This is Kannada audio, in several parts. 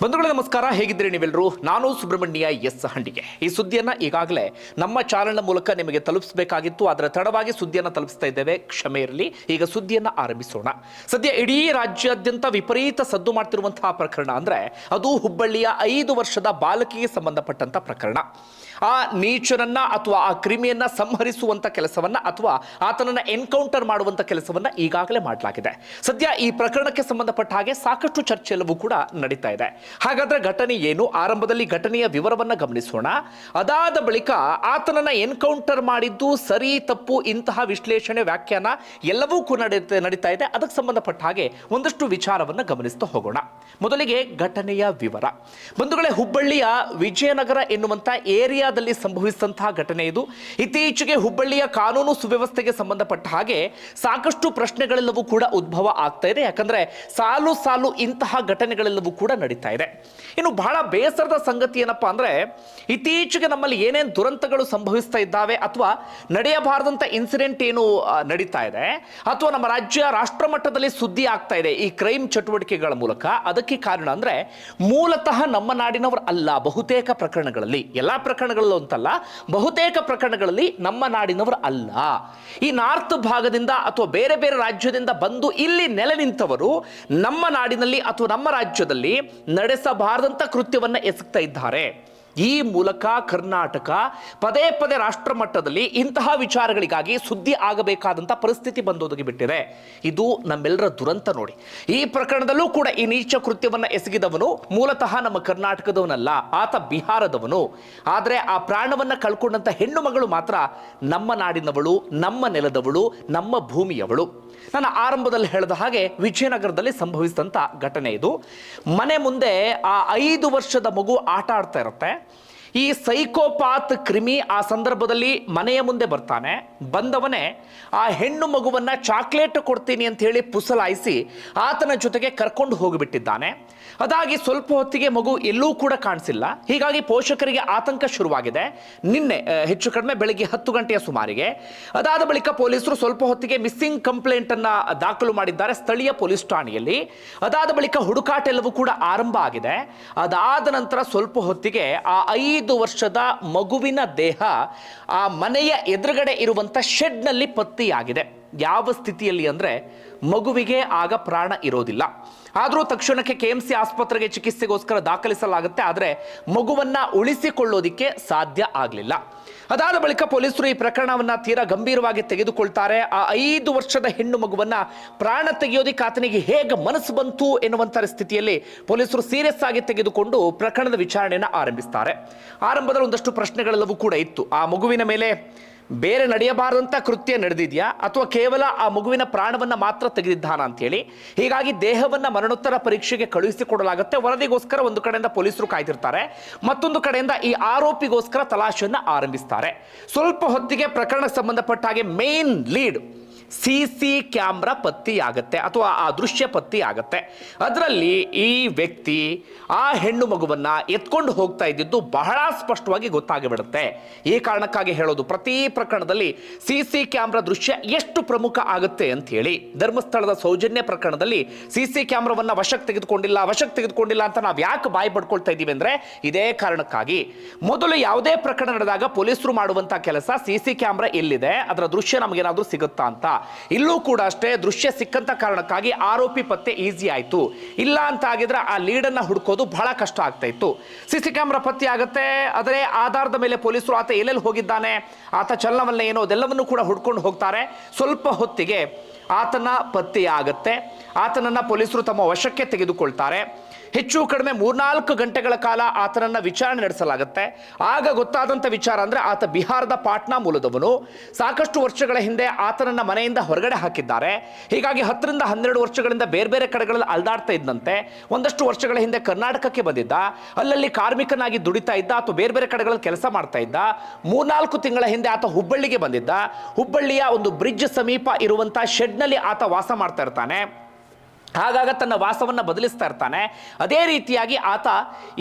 ಬಂಧುಗಳೇ ನಮಸ್ಕಾರ, ಹೇಗಿದ್ದೀರಿ ನೀವೆಲ್ಲರೂ ನಾನು ಸುಬ್ರಹ್ಮಣ್ಯ ಎಸ್ ಹಂಡಿಗೆ. ಈ ಸುದ್ದಿಯನ್ನ ಈಗಾಗಲೇ ನಮ್ಮ ಚಾನೆಲ್ನ ಮೂಲಕ ನಿಮಗೆ ತಲುಪಿಸಬೇಕಾಗಿತ್ತು. ಅದರ ತಡವಾಗಿ ಸುದ್ದಿಯನ್ನು ತಲುಪಿಸ್ತಾ ಇದ್ದೇವೆ. ಕ್ಷಮೆ ಇರಲಿ. ಈಗ ಸುದ್ದಿಯನ್ನು ಆರಂಭಿಸೋಣ. ಸದ್ಯ ಇಡೀ ರಾಜ್ಯಾದ್ಯಂತ ವಿಪರೀತ ಸದ್ದು ಮಾಡ್ತಿರುವಂತಹ ಪ್ರಕರಣ ಅಂದರೆ ಅದು ಹುಬ್ಬಳ್ಳಿಯ ಐದು ವರ್ಷದ ಬಾಲಕಿಗೆ ಸಂಬಂಧಪಟ್ಟಂತ ಪ್ರಕರಣ. ಆ ನೀಚರನ್ನ ಅಥವಾ ಆ ಕ್ರಿಮಿಯನ್ನ ಸಂಹರಿಸುವಂತ ಕೆಲಸವನ್ನ ಅಥವಾ ಆತನನ್ನ ಎನ್ಕೌಂಟರ್ ಮಾಡುವಂತ ಕೆಲಸವನ್ನ ಈಗಾಗಲೇ ಮಾಡಲಾಗಿದೆ. ಸದ್ಯ ಈ ಪ್ರಕರಣಕ್ಕೆ ಸಂಬಂಧಪಟ್ಟ ಹಾಗೆ ಸಾಕಷ್ಟು ಚರ್ಚೆ ಎಲ್ಲವೂ ಕೂಡ ನಡೀತಾ ಇದೆ. ಹಾಗಾದ್ರೆ ಘಟನೆ ಏನು? ಆರಂಭದಲ್ಲಿ ಘಟನೆಯ ವಿವರವನ್ನ ಗಮನಿಸೋಣ. ಅದಾದ ಬಳಿಕ ಆತನನ್ನ ಎನ್ಕೌಂಟರ್ ಮಾಡಿದ್ದು ಸರಿ, ತಪ್ಪು ಇಂತಹ ವಿಶ್ಲೇಷಣೆ, ವ್ಯಾಖ್ಯಾನ ಎಲ್ಲವೂ ಕೂಡ ನಡೀತಾ ಇದೆ. ಅದಕ್ಕೆ ಸಂಬಂಧಪಟ್ಟ ಹಾಗೆ ಒಂದಷ್ಟು ವಿಚಾರವನ್ನ ಗಮನಿಸ್ತಾ ಹೋಗೋಣ. ಮೊದಲಿಗೆ ಘಟನೆಯ ವಿವರ. ಬಂಧುಗಳೇ, ಹುಬ್ಬಳ್ಳಿಯ ವಿಜಯನಗರ ಎನ್ನುವಂತ ಏರಿಯಾದಲ್ಲಿ ಸಂಭವಿಸಿದಂತಹ ಘಟನೆ ಇದು. ಇತ್ತೀಚೆಗೆ ಹುಬ್ಬಳ್ಳಿಯ ಕಾನೂನು ಸುವ್ಯವಸ್ಥೆಗೆ ಸಂಬಂಧಪಟ್ಟ ಹಾಗೆ ಸಾಕಷ್ಟು ಪ್ರಶ್ನೆಗಳೆಲ್ಲವೂ ಕೂಡ ಉದ್ಭವ ಆಗ್ತಾ ಇದೆ. ಯಾಕಂದ್ರೆ ಸಾಲು ಸಾಲು ಇಂತಹ ಘಟನೆಗಳೆಲ್ಲವೂ ಕೂಡ ನಡೀತಾ ಇದೆ. ಇನ್ನು ಬಹಳ ಬೇಸರದ ಸಂಗತಿ ಏನಪ್ಪಾ ಅಂದ್ರೆ ಇತ್ತೀಚೆಗೆ ನಮ್ಮಲ್ಲಿ ಏನೇನು ದುರಂತಗಳು ಸಂಭವಿಸ್ತಾ ಇದ್ದಾವೆ ಅಥವಾ ನಡೆಯಬಾರದಂತ ಇನ್ಸಿಡೆಂಟ್ ಏನು ನಡೀತಾ ಇದೆ ಅಥವಾ ನಮ್ಮ ರಾಜ್ಯ ರಾಷ್ಟ್ರ ಮಟ್ಟದಲ್ಲಿ ಸುದ್ದಿ ಆಗ್ತಾ ಇದೆ ಈ ಕ್ರೈಮ್ ಚಟುವಟಿಕೆಗಳ ಮೂಲಕ. ಅದಕ್ಕೆ ಕಾರಣ ಅಂದ್ರೆ ಮೂಲತಃ ನಮ್ಮ ನಾಡಿನವರು ಅಲ್ಲ ಬಹುತೇಕ ಪ್ರಕರಣಗಳಲ್ಲಿ. ಎಲ್ಲಾ ಪ್ರಕರಣಗಳಲ್ಲೂ ಅಂತಲ್ಲ, ಬಹುತೇಕ ಪ್ರಕರಣಗಳಲ್ಲಿ ನಮ್ಮ ನಾಡಿನವರು ಅಲ್ಲ. ಈ ನಾರ್ತ್ ಭಾಗದಿಂದ ಅಥವಾ ಬೇರೆ ಬೇರೆ ರಾಜ್ಯದಿಂದ ಬಂದು ಇಲ್ಲಿ ನೆಲೆ ನಿಂತವರು ನಮ್ಮ ನಾಡಿನಲ್ಲಿ ಅಥವಾ ನಮ್ಮ ರಾಜ್ಯದಲ್ಲಿ ನಡೆಸಬಾರದಂತ ಕೃತ್ಯವನ್ನ ಎಸಗ್ತಾ ಇದ್ದಾರೆ. ಈ ಮೂಲಕ ಕರ್ನಾಟಕ ಪದೇ ಪದೇ ರಾಷ್ಟ್ರ ಮಟ್ಟದಲ್ಲಿ ಇಂತಹ ವಿಚಾರಗಳಿಗಾಗಿ ಸುದ್ದಿ ಆಗಬೇಕಾದಂಥ ಪರಿಸ್ಥಿತಿ ಬಂದೊದಗಿ ಬಿಟ್ಟಿದೆ. ಇದು ನಮ್ಮೆಲ್ಲರ ದುರಂತ ನೋಡಿ. ಈ ಪ್ರಕರಣದಲ್ಲೂ ಕೂಡ ಈ ನೀಚ ಕೃತ್ಯವನ್ನು ಎಸಗಿದವನು ಮೂಲತಃ ನಮ್ಮ ಕರ್ನಾಟಕದವನಲ್ಲ, ಆತ ಬಿಹಾರದವನು. ಆದರೆ ಆ ಪ್ರಾಣವನ್ನ ಕಳ್ಕೊಂಡಂತ ಹೆಣ್ಣು ಮಗಳು ಮಾತ್ರ ನಮ್ಮ ನಾಡಿನವಳು, ನಮ್ಮ ನೆಲದವಳು, ನಮ್ಮ ಭೂಮಿಯವಳು. ನಾನು ಆರಂಭದಲ್ಲಿ ಹೇಳಿದ ಹಾಗೆ ವಿಜಯನಗರದಲ್ಲಿ ಸಂಭವಿಸಿದಂಥ ಘಟನೆ ಇದು. ಮನೆ ಮುಂದೆ ಆ ಐದು ವರ್ಷದ ಮಗು ಆಟ ಆಡ್ತಾ ಇರುತ್ತೆ. ಈ ಸೈಕೋಪಾತ್ ಕ್ರಿಮಿ ಆ ಸಂದರ್ಭದಲ್ಲಿ ಮನೆಯ ಮುಂದೆ ಬರ್ತಾನೆ. ಬಂದವನೇ, ಆ ಹೆಣ್ಣು ಮಗುವನ್ನು ಚಾಕ್ಲೇಟ್ ಕೊಡ್ತೀನಿ ಅಂತ ಹೇಳಿ ಪುಸಲಾಯಿಸಿ ಆತನ ಜೊತೆಗೆ ಕರ್ಕೊಂಡು ಹೋಗಿಬಿಟ್ಟಿದ್ದಾನೆ. ಅದಾಗಿ ಸ್ವಲ್ಪ ಹೊತ್ತಿಗೆ ಮಗು ಎಲ್ಲೂ ಕೂಡ ಕಾಣಿಸಿಲ್ಲ. ಹೀಗಾಗಿ ಪೋಷಕರಿಗೆ ಆತಂಕ ಶುರುವಾಗಿದೆ. ನಿನ್ನೆ ಹೆಚ್ಚು ಕಡಿಮೆ ಬೆಳಿಗ್ಗೆ ಹತ್ತು ಗಂಟೆಯ ಸುಮಾರಿಗೆ. ಅದಾದ ಬಳಿಕ ಪೊಲೀಸರು ಸ್ವಲ್ಪ ಹೊತ್ತಿಗೆ ಮಿಸ್ಸಿಂಗ್ ಕಂಪ್ಲೇಂಟ್ ಅನ್ನ ದಾಖಲು ಮಾಡಿದ್ದಾರೆ ಸ್ಥಳೀಯ ಪೊಲೀಸ್ ಠಾಣೆಯಲ್ಲಿ. ಅದಾದ ಬಳಿಕ ಹುಡುಕಾಟ ಎಲ್ಲವೂ ಕೂಡ ಆರಂಭ ಆಗಿದೆ. ಅದಾದ ನಂತರ ಸ್ವಲ್ಪ ಹೊತ್ತಿಗೆ ಆ ಐದು ವರ್ಷದ ಮಗುವಿನ ದೇಹ ಆ ಮನೆಯ ಎದುರುಗಡೆ ಇರುವಂಥ ಶೆಡ್ನಲ್ಲಿ ಪತ್ತೆಯಾಗಿದೆ. ಯಾವ ಸ್ಥಿತಿಯಲ್ಲಿ ಅಂದ್ರೆ ಮಗುವಿಗೆ ಆಗ ಪ್ರಾಣ ಇರೋದಿಲ್ಲ. ಆದರೂ ತಕ್ಷಣಕ್ಕೆ ಕೆ ಎಂ ಸಿ ಆಸ್ಪತ್ರೆಗೆ ಚಿಕಿತ್ಸೆಗೋಸ್ಕರ ದಾಖಲಿಸಲಾಗುತ್ತೆ, ಆದರೆ ಮಗುವನ್ನ ಉಳಿಸಿಕೊಳ್ಳೋದಿಕ್ಕೆ ಸಾಧ್ಯ ಆಗಲಿಲ್ಲ. ಅದಾದ ಬಳಿಕ ಪೊಲೀಸರು ಈ ಪ್ರಕರಣವನ್ನ ತೀರಾ ಗಂಭೀರವಾಗಿ ತೆಗೆದುಕೊಳ್ತಾರೆ. ಆ ಐದು ವರ್ಷದ ಹೆಣ್ಣು ಮಗುವನ್ನ ಪ್ರಾಣ ತೆಗೆಯೋದಿಕ್ಕೆ ಆತನಿಗೆ ಹೇಗೆ ಮನಸ್ಸು ಬಂತು ಎನ್ನುವಂಥ ಸ್ಥಿತಿಯಲ್ಲಿ ಪೊಲೀಸರು ಸೀರಿಯಸ್ ಆಗಿ ತೆಗೆದುಕೊಂಡು ಪ್ರಕರಣದ ವಿಚಾರಣೆಯನ್ನು ಆರಂಭಿಸ್ತಾರೆ. ಆರಂಭದಲ್ಲಿ ಒಂದಷ್ಟು ಪ್ರಶ್ನೆಗಳೆಲ್ಲವೂ ಕೂಡ ಇತ್ತು. ಆ ಮಗುವಿನ ಮೇಲೆ ಬೇರೆ ನಡೆಯಬಾರದಂಥ ಕೃತ್ಯ ನಡೆದಿದೆಯಾ? ಅಥವಾ ಕೇವಲ ಆ ಮಗುವಿನ ಪ್ರಾಣವನ್ನು ಮಾತ್ರ ತೆಗೆದಿದ್ದಾನ ಅಂತೇಳಿ? ಹೀಗಾಗಿ ದೇಹವನ್ನು ಮರಣೋತ್ತರ ಪರೀಕ್ಷೆಗೆ ಕಳುಹಿಸಿಕೊಡಲಾಗುತ್ತೆ. ವರದಿಗೋಸ್ಕರ ಒಂದು ಕಡೆಯಿಂದ ಪೊಲೀಸರು ಕಾಯ್ದಿರ್ತಾರೆ. ಮತ್ತೊಂದು ಕಡೆಯಿಂದ ಈ ಆರೋಪಿಗೋಸ್ಕರ ತಲಾಶೆಯನ್ನು ಆರಂಭಿಸ್ತಾರೆ. ಸ್ವಲ್ಪ ಹೊತ್ತಿಗೆ ಪ್ರಕರಣಕ್ಕೆ ಸಂಬಂಧಪಟ್ಟ ಹಾಗೆ main lead C C camera ಆಗುತ್ತೆ ಅಥವಾ ಆ ದೃಶ್ಯ ಆಗುತ್ತೆ ಅದರಲ್ಲಿ ಈ ವ್ಯಕ್ತಿ ಆ ಹೆಣ್ಣು ಮಗುವನ್ನು ಎತ್ಕೊಂಡು ಹೋಗ್ತಾ ಇದ್ದಿದ್ದು ಬಹಳ ಸ್ಪಷ್ಟವಾಗಿ ಗೊತ್ತಾಗಿಬಿಡುತ್ತೆ. ಈ ಕಾರಣಕ್ಕಾಗಿ ಹೇಳೋದು ಪ್ರತಿ ಪ್ರಕರಣದಲ್ಲಿ ಸಿ ಸಿ ಕ್ಯಾಮ್ರಾ ದೃಶ್ಯ ಎಷ್ಟು ಪ್ರಮುಖ ಆಗುತ್ತೆ ಅಂತ ಹೇಳಿ. ಧರ್ಮಸ್ಥಳದ ಸೌಜನ್ಯ ಪ್ರಕರಣದಲ್ಲಿ ಸಿ ಸಿ ಕ್ಯಾಮ್ರಾವನ್ನು ವಶಕ್ಕೆ ತೆಗೆದುಕೊಂಡಿಲ್ಲ ವಶಕ್ಕೆ ತೆಗೆದುಕೊಂಡಿಲ್ಲ ಅಂತ ನಾವು ಯಾಕೆ ಬಾಯಿ ಪಡ್ಕೊಳ್ತಾ ಇದ್ದೀವಿ ಅಂದರೆ ಇದೇ ಕಾರಣಕ್ಕಾಗಿ. ಮೊದಲು ಯಾವುದೇ ಪ್ರಕರಣ ನಡೆದಾಗ ಪೊಲೀಸರು ಮಾಡುವಂತ ಕೆಲಸ ಸಿ ಸಿ ಕ್ಯಾಮ್ರಾ ಎಲ್ಲಿದೆ, ಅದರ ದೃಶ್ಯ ನಮಗೇನಾದರೂ ಸಿಗುತ್ತಾ ಅಂತ. ಇಲ್ಲೂ ಕೂಡ ಅಷ್ಟೇ ದೃಶ್ಯ ಸಿಕ್ಕಂತ ಕಾರಣಕ್ಕಾಗಿ ಆರೋಪಿ ಪತ್ತೆ ಈಸಿ ಆಯ್ತು. ಇಲ್ಲ ಅಂತ ಆಗಿದ್ರೆ ಆ ಲೀಡನ್ನ ಹುಡುಕೋದು ಬಹಳ ಕಷ್ಟ ಆಗ್ತಾ ಇತ್ತು. ಸಿಸಿ ಕ್ಯಾಮ್ರಾ ಪತ್ತೆ ಆಗುತ್ತೆ, ಆದರೆ ಆಧಾರದ ಮೇಲೆ ಪೊಲೀಸರು ಆತ ಎಲ್ಲೆಲ್ಲಿ ಹೋಗಿದ್ದಾನೆ, ಆತ ಚಲನವಲ್ಲ ಏನೋ, ಅದೆಲ್ಲವನ್ನು ಕೂಡ ಹುಡ್ಕೊಂಡು ಹೋಗ್ತಾರೆ. ಸ್ವಲ್ಪ ಹೊತ್ತಿಗೆ ಆತನ ಪತ್ತೆ ಆಗುತ್ತೆ. ಆತನನ್ನ ಪೊಲೀಸರು ತಮ್ಮ ವಶಕ್ಕೆ ತೆಗೆದುಕೊಳ್ತಾರೆ. ಹೆಚ್ಚು ಕಡಿಮೆ ಮೂರ್ನಾಲ್ಕು ಗಂಟೆಗಳ ಕಾಲ ಆತನನ್ನ ವಿಚಾರಣೆ ನಡೆಸಲಾಗುತ್ತೆ. ಆಗ ಗೊತ್ತಾದಂಥ ವಿಚಾರ ಅಂದ್ರೆ ಆತ ಬಿಹಾರದ ಪಾಟ್ನಾ ಮೂಲದವನು. ಸಾಕಷ್ಟು ವರ್ಷಗಳ ಹಿಂದೆ ಆತನನ್ನ ಮನೆಯಿಂದ ಹೊರಗಡೆ ಹಾಕಿದ್ದಾರೆ. ಹೀಗಾಗಿ ಹತ್ತರಿಂದ ಹನ್ನೆರಡು ವರ್ಷಗಳಿಂದ ಬೇರೆ ಬೇರೆ ಕಡೆಗಳಲ್ಲಿ ಅಲ್ದಾಡ್ತಾ ಇದ್ದಂತೆ. ಒಂದಷ್ಟು ವರ್ಷಗಳ ಹಿಂದೆ ಕರ್ನಾಟಕಕ್ಕೆ ಬಂದಿದ್ದ. ಅಲ್ಲಲ್ಲಿ ಕಾರ್ಮಿಕನಾಗಿ ದುಡಿತಾ ಇದ್ದ ಅಥವಾ ಬೇರೆ ಬೇರೆ ಕಡೆಗಳಲ್ಲಿ ಕೆಲಸ ಮಾಡ್ತಾ ಇದ್ದ. ಮೂರ್ನಾಲ್ಕು ತಿಂಗಳ ಹಿಂದೆ ಆತ ಹುಬ್ಬಳ್ಳಿಗೆ ಬಂದಿದ್ದ. ಹುಬ್ಬಳ್ಳಿಯ ಒಂದು ಬ್ರಿಡ್ಜ್ ಸಮೀಪ ಇರುವಂತಹ ಶೆಡ್ನಲ್ಲಿ ಆತ ವಾಸ ಮಾಡ್ತಾ ಇರ್ತಾನೆ. ಆಗಾಗ ತನ್ನ ವಾಸವನ್ನು ಬದಲಿಸ್ತಾ ಇರ್ತಾನೆ. ಅದೇ ರೀತಿಯಾಗಿ ಆತ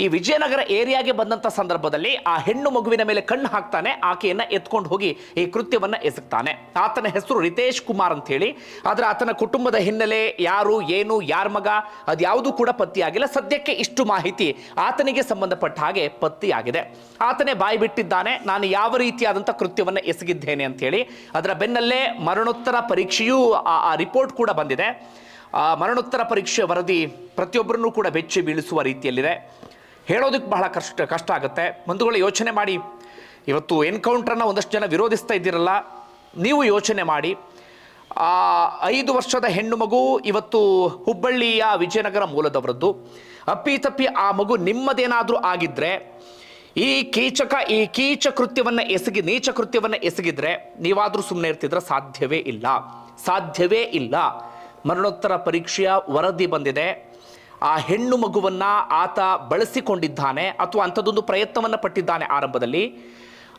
ಈ ವಿಜಯನಗರ ಏರಿಯಾಗೆ ಬಂದಂಥ ಸಂದರ್ಭದಲ್ಲಿ ಆ ಹೆಣ್ಣು ಮಗುವಿನ ಮೇಲೆ ಕಣ್ಣು ಹಾಕ್ತಾನೆ. ಆಕೆಯನ್ನು ಎತ್ಕೊಂಡು ಹೋಗಿ ಈ ಕೃತ್ಯವನ್ನು ಎಸಗ್ತಾನೆ. ಆತನ ಹೆಸರು ರಿತೇಶ್ ಕುಮಾರ್ ಅಂತ ಹೇಳಿ ಆದ್ರೆ ಆತನ ಕುಟುಂಬದ ಹಿನ್ನೆಲೆ ಯಾರು, ಏನು, ಯಾರ ಮಗ, ಅದ್ಯಾವುದೂ ಕೂಡ ಪತ್ತೆಯಾಗಿಲ್ಲ. ಸದ್ಯಕ್ಕೆ ಇಷ್ಟು ಮಾಹಿತಿ ಆತನಿಗೆ ಸಂಬಂಧಪಟ್ಟ ಹಾಗೆ ಪತ್ತೆಯಾಗಿದೆ. ಆತನೇ ಬಾಯಿ ಬಿಟ್ಟಿದ್ದಾನೆ. ನಾನು ಯಾವ ರೀತಿಯಾದಂಥ ಕೃತ್ಯವನ್ನು ಎಸಗಿದ್ದೇನೆ ಅಂತ ಹೇಳಿ ಅದರ ಬೆನ್ನಲ್ಲೇ ಮರಣೋತ್ತರ ಪರೀಕ್ಷೆಯೂ ಆ ರಿಪೋರ್ಟ್ ಕೂಡ ಬಂದಿದೆ. ಆ ಮರಣೋತ್ತರ ಪರೀಕ್ಷೆ ವರದಿ ಪ್ರತಿಯೊಬ್ಬರನ್ನೂ ಕೂಡ ಬೆಚ್ಚಿ ಬೀಳಿಸುವ ರೀತಿಯಲ್ಲಿದೆ. ಹೇಳೋದಕ್ಕೆ ಬಹಳ ಕಷ್ಟ ಕಷ್ಟ ಆಗುತ್ತೆ. ಬಂಧುಗಳು, ಯೋಚನೆ ಮಾಡಿ. ಇವತ್ತು ಎನ್ಕೌಂಟ್ರನ್ನ ಒಂದಷ್ಟು ಜನ ವಿರೋಧಿಸ್ತಾ ಇದ್ದೀರಲ್ಲ, ನೀವು ಯೋಚನೆ ಮಾಡಿ. ಆ ಐದು ವರ್ಷದ ಹೆಣ್ಣು ಮಗು ಇವತ್ತು ಹುಬ್ಬಳ್ಳಿಯ ವಿಜಯನಗರ ಮೂಲದವರದ್ದು. ಅಪ್ಪಿತಪ್ಪಿ ಆ ಮಗು ನಿಮ್ಮದೇನಾದರೂ ಆಗಿದ್ದರೆ ಈ ಕೀಚಕ, ಈ ಕೀಚ ಕೃತ್ಯವನ್ನು ಎಸಗಿ, ನೀಚ ಕೃತ್ಯವನ್ನು ಎಸಗಿದ್ರೆ ನೀವಾದರೂ ಸುಮ್ಮನೆ ಇರ್ತಿದ್ರೆ ಸಾಧ್ಯವೇ ಇಲ್ಲ. ಸಾಧ್ಯವೇ ಇಲ್ಲ. ಮರಣೋತ್ತರ ಪರೀಕ್ಷೆಯ ವರದಿ ಬಂದಿದೆ. ಆ ಹೆಣ್ಣು ಮಗುವನ್ನು ಆತ ಬಳಸಿಕೊಂಡಿದ್ದಾನೆ ಅಥವಾ ಅಂಥದ್ದೊಂದು ಪ್ರಯತ್ನವನ್ನು ಪಟ್ಟಿದ್ದಾನೆ ಆರಂಭದಲ್ಲಿ.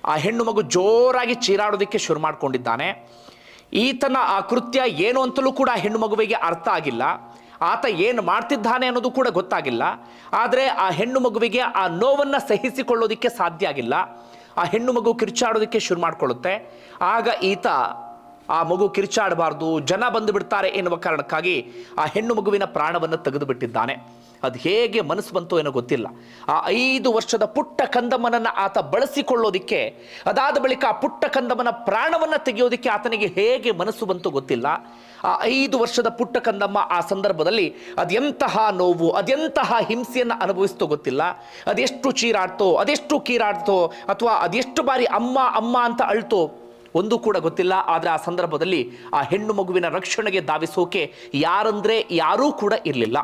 ಆ ಹೆಣ್ಣು ಮಗು ಜೋರಾಗಿ ಚೀರಾಡೋದಕ್ಕೆ ಶುರು ಮಾಡಿಕೊಂಡಿದ್ದಾನೆ. ಈತನ ಆ ಕೃತ್ಯ ಏನು ಅಂತಲೂ ಕೂಡ ಹೆಣ್ಣು ಮಗುವಿಗೆ ಅರ್ಥ ಆಗಿಲ್ಲ. ಆತ ಏನು ಮಾಡ್ತಿದ್ದಾನೆ ಅನ್ನೋದು ಕೂಡ ಗೊತ್ತಾಗಿಲ್ಲ. ಆದರೆ ಆ ಹೆಣ್ಣು ಮಗುವಿಗೆ ಆ ನೋವನ್ನು ಸಹಿಸಿಕೊಳ್ಳೋದಕ್ಕೆ ಸಾಧ್ಯ ಆಗಿಲ್ಲ. ಆ ಹೆಣ್ಣು ಮಗು ಕಿರ್ಚಾಡೋದಕ್ಕೆ ಶುರು ಮಾಡಿಕೊಳ್ಳುತ್ತೆ. ಆಗ ಈತ ಆ ಮಗು ಕಿರ್ಚಾಡಬಾರ್ದು, ಜನ ಬಂದು ಬಿಡ್ತಾರೆ ಎನ್ನುವ ಕಾರಣಕ್ಕಾಗಿ ಆ ಹೆಣ್ಣು ಮಗುವಿನ ಪ್ರಾಣವನ್ನು ತೆಗೆದು ಬಿಟ್ಟಿದ್ದಾನೆ ಅದು ಹೇಗೆ ಮನಸ್ಸು ಬಂತು ಏನೋ ಗೊತ್ತಿಲ್ಲ. ಆ ಐದು ವರ್ಷದ ಪುಟ್ಟ ಕಂದಮ್ಮನನ್ನು ಆತ ಬಳಸಿಕೊಳ್ಳೋದಿಕ್ಕೆ, ಅದಾದ ಬಳಿಕ ಆ ಪುಟ್ಟ ಕಂದಮ್ಮನ ಪ್ರಾಣವನ್ನು ತೆಗೆಯೋದಿಕ್ಕೆ ಆತನಿಗೆ ಹೇಗೆ ಮನಸ್ಸು ಬಂತು ಗೊತ್ತಿಲ್ಲ. ಆ ಐದು ವರ್ಷದ ಪುಟ್ಟ ಕಂದಮ್ಮ ಆ ಸಂದರ್ಭದಲ್ಲಿ ಅದೆಂತಹ ನೋವು, ಅದೆಂತಹ ಹಿಂಸೆಯನ್ನು ಅನುಭವಿಸ್ತೋ ಗೊತ್ತಿಲ್ಲ. ಅದೆಷ್ಟು ಚೀರಾಡ್ತೋ, ಅದೆಷ್ಟು ಕೀರಾಡ್ತೋ, ಅಥವಾ ಅದೆಷ್ಟು ಬಾರಿ ಅಮ್ಮ ಅಮ್ಮ ಅಂತ ಅಳ್ತೋ ಒಂದು ಕೂಡ ಗೊತ್ತಿಲ್ಲ. ಆದರೆ ಆ ಸಂದರ್ಭದಲ್ಲಿ ಆ ಹೆಣ್ಣು ಮಗುವಿನ ರಕ್ಷಣೆಗೆ ಧಾವಿಸೋಕೆ ಯಾರಂದ್ರೆ ಯಾರೂ ಕೂಡ ಇರಲಿಲ್ಲ.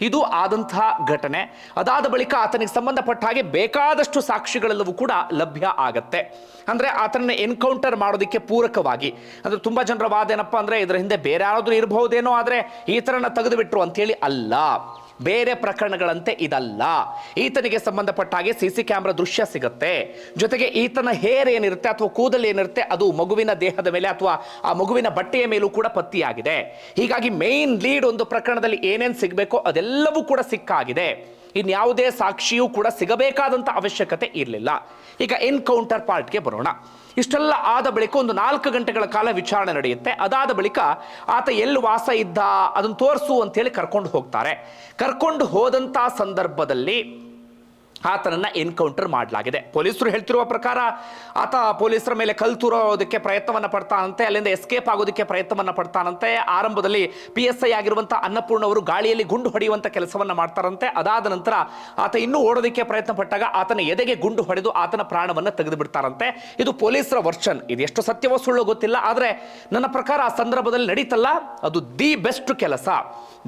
ಇದು ಆದಂತಹ ಘಟನೆ. ಅದಾದ ಬಳಿಕ ಆತನಿಗೆ ಸಂಬಂಧಪಟ್ಟ ಹಾಗೆ ಬೇಕಾದಷ್ಟು ಸಾಕ್ಷಿಗಳೆಲ್ಲವೂ ಕೂಡ ಲಭ್ಯ ಆಗತ್ತೆ. ಅಂದ್ರೆ ಆತನನ್ನ ಎನ್ಕೌಂಟರ್ ಮಾಡೋದಕ್ಕೆ ಪೂರಕವಾಗಿ. ಅಂದ್ರೆ ತುಂಬಾ ಜನರ ವಾದ ಏನಪ್ಪಾ ಅಂದ್ರೆ ಇದರ ಹಿಂದೆ ಬೇರೆ ಯಾರಾದರೂ ಇರಬಹುದೇನೋ, ಆದರೆ ಈ ಥರನ ತೆಗೆದು ಅಂತ ಅಂತೇಳಿ ಅಲ್ಲ. ಬೇರೆ ಪ್ರಕರಣಗಳಂತೆ ಇದಲ್ಲ. ಈತನಿಗೆ ಸಂಬಂಧಪಟ್ಟ ಹಾಗೆ ಸಿ ಸಿ ಕ್ಯಾಮ್ರಾ ದೃಶ್ಯ ಸಿಗುತ್ತೆ. ಜೊತೆಗೆ ಈತನ ಹೇರ್ ಏನಿರುತ್ತೆ ಅಥವಾ ಕೂದಲು ಏನಿರುತ್ತೆ ಅದು ಮಗುವಿನ ದೇಹದ ಮೇಲೆ ಅಥವಾ ಆ ಮಗುವಿನ ಬಟ್ಟೆಯ ಮೇಲೂ ಕೂಡ ಪತ್ತಿಯಾಗಿದೆ. ಹೀಗಾಗಿ ಮೇನ್ ಲೀಡ್ ಒಂದು ಪ್ರಕರಣದಲ್ಲಿ ಏನೇನು ಸಿಗಬೇಕೋ ಅದೆಲ್ಲವೂ ಕೂಡ ಸಿಕ್ಕಾಗಿದೆ. ಇನ್ಯಾವುದೇ ಸಾಕ್ಷಿಯೂ ಕೂಡ ಸಿಗಬೇಕಾದಂಥ ಅವಶ್ಯಕತೆ ಇರಲಿಲ್ಲ. ಈಗ ಎನ್ಕೌಂಟರ್ ಪಾರ್ಟ್ಗೆ ಬರೋಣ. ಇಷ್ಟೆಲ್ಲ ಆದ ಬಳಿಕ ಒಂದು ನಾಲ್ಕು ಗಂಟೆಗಳ ಕಾಲ ವಿಚಾರಣೆ ನಡೆಯುತ್ತೆ. ಅದಾದ ಬಳಿಕ ಆತ ಎಲ್ಲಿ ವಾಸ ಇದ್ದ ಅದನ್ನು ತೋರಿಸು ಅಂತೇಳಿ ಕರ್ಕೊಂಡು ಹೋಗ್ತಾರೆ. ಕರ್ಕೊಂಡು ಹೋದಂಥ ಸಂದರ್ಭದಲ್ಲಿ ಆತನನ್ನ ಎನ್ಕೌಂಟರ್ ಮಾಡಲಾಗಿದೆ. ಪೊಲೀಸರು ಹೇಳ್ತಿರುವ ಪ್ರಕಾರ ಆತ ಪೊಲೀಸರ ಮೇಲೆ ಕಲ್ ಪ್ರಯತ್ನವನ್ನು ಪ್ರಯತ್ನವನ್ನ ಪಡ್ತಾನಂತೆ, ಅಲ್ಲಿಂದ ಎಸ್ಕೇಪ್ ಆಗೋದಕ್ಕೆ ಪ್ರಯತ್ನವನ್ನು ಪಡ್ತಾನಂತೆ. ಆರಂಭದಲ್ಲಿ ಪಿ ಎಸ್ ಐ ಆಗಿರುವಂಥ ಅನ್ನಪೂರ್ಣ ಅವರು ಗಾಳಿಯಲ್ಲಿ ಗುಂಡು ಹೊಡೆಯುವಂಥ ಕೆಲಸವನ್ನು ಮಾಡ್ತಾರಂತೆ. ಅದಾದ ನಂತರ ಆತ ಇನ್ನೂ ಓಡೋದಕ್ಕೆ ಪ್ರಯತ್ನ ಪಟ್ಟಾಗ ಆತನ ಎದೆಗೆ ಗುಂಡು ಹೊಡೆದು ಆತನ ಪ್ರಾಣವನ್ನು ತೆಗೆದು ಬಿಡ್ತಾರಂತೆ ಇದು ಪೊಲೀಸರ ವರ್ಷನ್. ಇದು ಎಷ್ಟು ಸತ್ಯವೋ ಸುಳ್ಳು ಗೊತ್ತಿಲ್ಲ. ಆದರೆ ನನ್ನ ಪ್ರಕಾರ ಆ ಸಂದರ್ಭದಲ್ಲಿ ನಡೀತಲ್ಲ, ಅದು ದಿ ಬೆಸ್ಟ್ ಕೆಲಸ.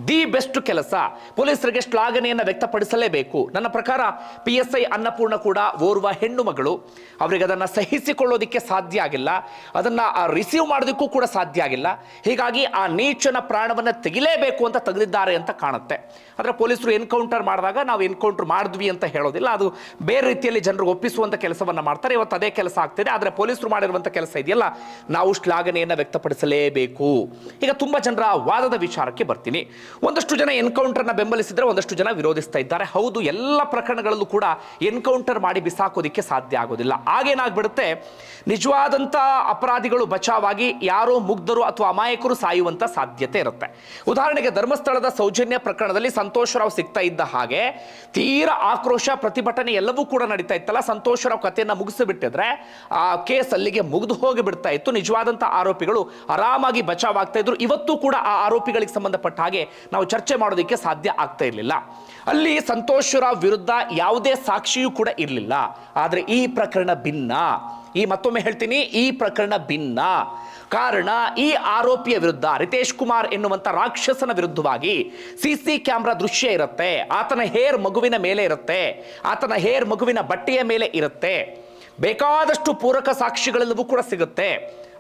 ದಿ ಬೆಸ್ಟ್ ಕೆಲಸ. ಪೊಲೀಸರಿಗೆ ಶ್ಲಾಘನೆಯನ್ನು ವ್ಯಕ್ತಪಡಿಸಲೇಬೇಕು. ನನ್ನ ಪ್ರಕಾರ ಪಿ ಎಸ್ ಐ ಅನ್ನಪೂರ್ಣ ಕೂಡ ಓರ್ವ ಹೆಣ್ಣು ಮಗಳು. ಅವರಿಗೆ ಅದನ್ನು ಸಹಿಸಿಕೊಳ್ಳೋದಕ್ಕೆ ಸಾಧ್ಯ ಆಗಿಲ್ಲ. ಅದನ್ನು ರಿಸೀವ್ ಮಾಡೋದಕ್ಕೂ ಕೂಡ ಸಾಧ್ಯ ಆಗಿಲ್ಲ. ಹೀಗಾಗಿ ಆ ನೀಚನ ಪ್ರಾಣವನ್ನು ತೆಗಿಲೇಬೇಕು ಅಂತ ತೆಗೆದಿದ್ದಾರೆ ಅಂತ ಕಾಣುತ್ತೆ. ಆದರೆ ಪೊಲೀಸರು ಎನ್ಕೌಂಟರ್ ಮಾಡಿದಾಗ ನಾವು ಎನ್ಕೌಂಟರ್ ಮಾಡಿದ್ವಿ ಅಂತ ಹೇಳೋದಿಲ್ಲ. ಅದು ಬೇರೆ ರೀತಿಯಲ್ಲಿ ಜನರು ಒಪ್ಪಿಸುವಂಥ ಕೆಲಸವನ್ನು ಮಾಡ್ತಾರೆ. ಇವತ್ತು ಅದೇ ಕೆಲಸ ಆಗ್ತಿದೆ. ಆದರೆ ಪೊಲೀಸರು ಮಾಡಿರುವಂಥ ಕೆಲಸ ಇದೆಯಲ್ಲ, ನಾವು ಶ್ಲಾಘನೆಯನ್ನು ವ್ಯಕ್ತಪಡಿಸಲೇಬೇಕು. ಈಗ ತುಂಬ ಜನರ ವಾದದ ವಿಚಾರಕ್ಕೆ ಬರ್ತೀನಿ. ಒಂದಷ್ಟು ಜನ ಎನ್ಕೌಂಟರ್ನ ಬೆಂಬಲಿಸಿದರೆ ಒಂದಷ್ಟು ಜನ ವಿರೋಧಿಸ್ತಾ ಇದ್ದಾರೆ. ಹೌದು, ಎಲ್ಲ ಪ್ರಕರಣಗಳಲ್ಲೂ ಕೂಡ ಎನ್ಕೌಂಟರ್ ಮಾಡಿ ಬಿಸಾಕೋದಿಕ್ಕೆ ಸಾಧ್ಯ ಆಗೋದಿಲ್ಲ. ಆಗೇನಾಗ್ಬಿಡುತ್ತೆ ನಿಜವಾದಂಥ ಅಪರಾಧಿಗಳು ಬಚಾವಾಗಿ ಯಾರೋ ಮುಗ್ಧರು ಅಥವಾ ಅಮಾಯಕರು ಸಾಯುವಂತ ಸಾಧ್ಯತೆ ಇರುತ್ತೆ. ಉದಾಹರಣೆಗೆ ಧರ್ಮಸ್ಥಳದ ಸೌಜನ್ಯ ಪ್ರಕರಣದಲ್ಲಿ ಸಂತೋಷರಾವ್ ಸಿಗ್ತಾ ಇದ್ದ ಹಾಗೆ ತೀರ ಆಕ್ರೋಶ, ಪ್ರತಿಭಟನೆ ಎಲ್ಲವೂ ಕೂಡ ನಡೀತಾ ಇತ್ತಲ್ಲ. ಸಂತೋಷರಾವ್ ಕಥೆಯನ್ನು ಮುಗಿಸಿಬಿಟ್ಟಿದ್ರೆ ಆ ಕೇಸ್ ಅಲ್ಲಿಗೆ ಮುಗಿದು ಹೋಗಿ ಬಿಡ್ತಾ ಇತ್ತು. ನಿಜವಾದಂಥ ಆರೋಪಿಗಳು ಆರಾಮಾಗಿ ಬಚಾವಾಗ್ತಾ ಇದ್ರು. ಇವತ್ತು ಕೂಡ ಆ ಆರೋಪಿಗಳಿಗೆ ಸಂಬಂಧಪಟ್ಟ ಹಾಗೆ ನಾವು ಚರ್ಚೆ ಮಾಡೋದಕ್ಕೆ ಸಾಧ್ಯ ಆಗ್ತಾ ಇರಲಿಲ್ಲ. ಅಲ್ಲಿ ಸಂತೋಷರಾವ್ ವಿರುದ್ಧ ಯಾವುದೇ ಸಾಕ್ಷಿಯೂ ಕೂಡ ಇರಲಿಲ್ಲ. ಆದರೆ ಈ ಪ್ರಕರಣ ಭಿನ್ನ. ಈ ಮತ್ತೊಮ್ಮೆ ಹೇಳ್ತೀನಿ, ಈ ಪ್ರಕರಣ ಭಿನ್ನ. ಕಾರಣ, ಈ ಆರೋಪಿಯ ವಿರುದ್ಧ ರಿತೇಶ್ ಕುಮಾರ್ ಎನ್ನುವಂಥ ರಾಕ್ಷಸನ ವಿರುದ್ಧವಾಗಿ ಸಿ ಸಿ ಕ್ಯಾಮ್ರಾ ದೃಶ್ಯ ಇರುತ್ತೆ. ಆತನ ಹೇರ್ ಮಗುವಿನ ಮೇಲೆ ಇರುತ್ತೆ. ಆತನ ಹೇರ್ ಮಗುವಿನ ಬಟ್ಟೆಯ ಮೇಲೆ ಇರುತ್ತೆ. ಬೇಕಾದಷ್ಟು ಪೂರಕ ಸಾಕ್ಷಿಗಳೆಲ್ಲವೂ ಕೂಡ ಸಿಗುತ್ತೆ.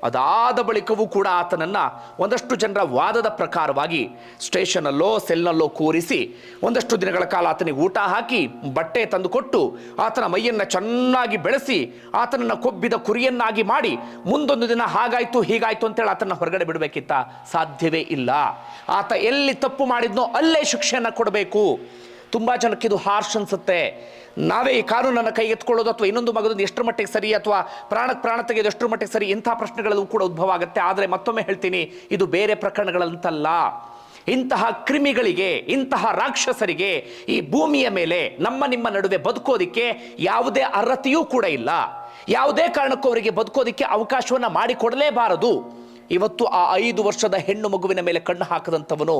ಅದಾದ ಬಳಿಕವೂ ಕೂಡ ಆತನನ್ನು ಒಂದಷ್ಟು ಜನರ ವಾದದ ಪ್ರಕಾರವಾಗಿ ಸ್ಟೇಷನಲ್ಲೋ ಸೆಲ್ನಲ್ಲೋ ಕೂರಿಸಿ ಒಂದಷ್ಟು ದಿನಗಳ ಕಾಲ ಆತನಿಗೆ ಊಟ ಹಾಕಿ, ಬಟ್ಟೆ ತಂದುಕೊಟ್ಟು ಆತನ ಮೈಯನ್ನು ಚೆನ್ನಾಗಿ ಬೆಳೆಸಿ, ಆತನನ್ನು ಕೊಬ್ಬಿದ ಕುರಿಯನ್ನಾಗಿ ಮಾಡಿ, ಮುಂದೊಂದು ದಿನ ಹಾಗಾಯಿತು, ಹೀಗಾಯಿತು ಅಂತೇಳಿ ಆತನ ಹೊರಗಡೆ ಬಿಡಬೇಕಿತ್ತ ಸಾಧ್ಯವೇ ಇಲ್ಲ. ಆತ ಎಲ್ಲಿ ತಪ್ಪು ಮಾಡಿದ್ನೋ ಅಲ್ಲೇ ಶಿಕ್ಷೆಯನ್ನು ಕೊಡಬೇಕು. ತುಂಬ ಜನಕ್ಕೆ ಇದು ಹಾರ್ಷ್ ಅನ್ಸುತ್ತೆ. ನಾವೇ ಈ ಕಾನೂನನ್ನು ಕೈಗೆತ್ಕೊಳ್ಳೋದು ಅಥವಾ ಇನ್ನೊಂದು ಮಗದೊಂದು ಎಷ್ಟರ ಮಟ್ಟಿಗೆ ಸರಿ ಅಥವಾ ಪ್ರಾಣಕ್ಕೆ ಪ್ರಾಣ ತೆಗೆದು ಎಷ್ಟರ ಮಟ್ಟಿಗೆ ಸರಿ ಇಂಥ ಪ್ರಶ್ನೆಗಳಲ್ಲೂ ಕೂಡ ಉದ್ಭವ ಆಗುತ್ತೆ. ಆದರೆ ಮತ್ತೊಮ್ಮೆ ಹೇಳ್ತೀನಿ, ಇದು ಬೇರೆ ಪ್ರಕರಣಗಳಂತಲ್ಲ. ಇಂತಹ ಕ್ರಿಮಿಗಳಿಗೆ, ಇಂತಹ ರಾಕ್ಷಸರಿಗೆ ಈ ಭೂಮಿಯ ಮೇಲೆ, ನಮ್ಮ ನಿಮ್ಮ ನಡುವೆ ಬದುಕೋದಿಕ್ಕೆ ಯಾವುದೇ ಅರ್ಹತೆಯೂ ಕೂಡ ಇಲ್ಲ. ಯಾವುದೇ ಕಾರಣಕ್ಕೂ ಅವರಿಗೆ ಬದುಕೋದಿಕ್ಕೆ ಅವಕಾಶವನ್ನು ಮಾಡಿಕೊಡಲೇಬಾರದು. ಇವತ್ತು ಆ ಐದು ವರ್ಷದ ಹೆಣ್ಣು ಮಗುವಿನ ಮೇಲೆ ಕಣ್ಣು ಹಾಕದಂಥವನು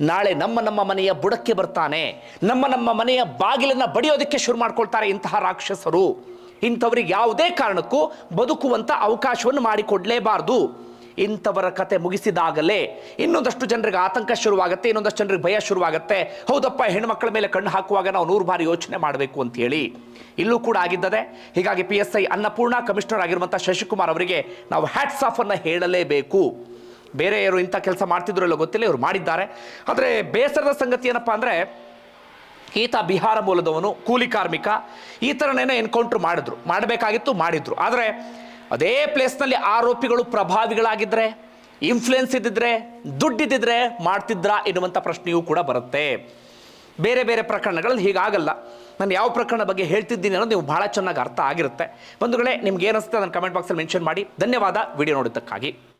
ನಾಳೆ ನಮ್ಮ ನಮ್ಮ ಮನೆಯ ಬುಡಕ್ಕೆ ಬರ್ತಾನೆ. ನಮ್ಮ ನಮ್ಮ ಮನೆಯ ಬಾಗಿಲನ್ನು ಬಡಿಯೋದಕ್ಕೆ ಶುರು ಮಾಡ್ಕೊಳ್ತಾರೆ ಇಂತಹ ರಾಕ್ಷಸರು. ಇಂಥವ್ರಿಗೆ ಯಾವುದೇ ಕಾರಣಕ್ಕೂ ಬದುಕುವಂಥ ಅವಕಾಶವನ್ನು ಮಾಡಿಕೊಡಲೇಬಾರ್ದು. ಇಂಥವರ ಕತೆ ಮುಗಿಸಿದಾಗಲೇ ಇನ್ನೊಂದಷ್ಟು ಜನರಿಗೆ ಆತಂಕ ಶುರುವಾಗುತ್ತೆ, ಇನ್ನೊಂದಷ್ಟು ಜನರಿಗೆ ಭಯ ಶುರುವಾಗುತ್ತೆ. ಹೌದಪ್ಪ ಹೆಣ್ಮಕ್ಳ ಮೇಲೆ ಕಣ್ಣು ಹಾಕುವಾಗ ನಾವು ನೂರು ಬಾರಿ ಯೋಚನೆ ಮಾಡಬೇಕು ಅಂತ ಹೇಳಿ. ಇಲ್ಲೂ ಕೂಡ ಆಗಿದ್ದದೆ. ಹೀಗಾಗಿ P S I Annapurna commissioner ಆಗಿರುವಂಥ ಶಶಿಕುಮಾರ್ ಅವರಿಗೆ ನಾವು ಹ್ಯಾಟ್ಸ್ ಆಫನ್ನು ಹೇಳಲೇಬೇಕು. ಬೇರೆ ಯಾರು ಇಂಥ ಕೆಲಸ ಮಾಡ್ತಿದ್ರು ಇಲ್ಲೋ ಗೊತ್ತಿಲ್ಲ, ಇವರು ಮಾಡಿದ್ದಾರೆ. ಆದರೆ ಬೇಸರದ ಸಂಗತಿ ಏನಪ್ಪ ಅಂದರೆ, ಈತ ಬಿಹಾರ ಮೂಲದವನು, ಕೂಲಿ ಕಾರ್ಮಿಕ, ಈ ಥರನೇ ಎನ್ಕೌಂಟ್ರ್ ಮಾಡಿದ್ರು. ಮಾಡಬೇಕಾಗಿತ್ತು, ಮಾಡಿದ್ರು. ಆದರೆ ಅದೇ ಪ್ಲೇಸ್ನಲ್ಲಿ ಆರೋಪಿಗಳು ಪ್ರಭಾವಿಗಳಾಗಿದ್ದರೆ ಇನ್ಫ್ಲುಯೆನ್ಸ್ ಇದ್ದಿದ್ರೆ, ದುಡ್ಡಿದ್ದಿದ್ರೆ ಮಾಡ್ತಿದ್ರಾ ಎನ್ನುವಂಥ ಪ್ರಶ್ನೆಯೂ ಕೂಡ ಬರುತ್ತೆ. ಬೇರೆ ಬೇರೆ ಪ್ರಕರಣಗಳಲ್ಲಿ ಹೀಗಾಗಲ್ಲ. ನಾನು ಯಾವ ಪ್ರಕರಣ ಬಗ್ಗೆ ಹೇಳ್ತಿದ್ದೀನಿ ಅನ್ನೋದು ನೀವು ಭಾಳ ಚೆನ್ನಾಗಿ ಅರ್ಥ ಆಗಿರುತ್ತೆ. ಬಂಧುಗಳೇ, ನಿಮ್ಗೆ ಏನಿಸುತ್ತೆ ಅದನ್ನು ಕಮೆಂಟ್ ಬಾಕ್ಸಲ್ಲಿ ಮೆನ್ಷನ್ ಮಾಡಿ. ಧನ್ಯವಾದ. ವಿಡಿಯೋ ನೋಡಿದ್ದಕ್ಕಾಗಿ.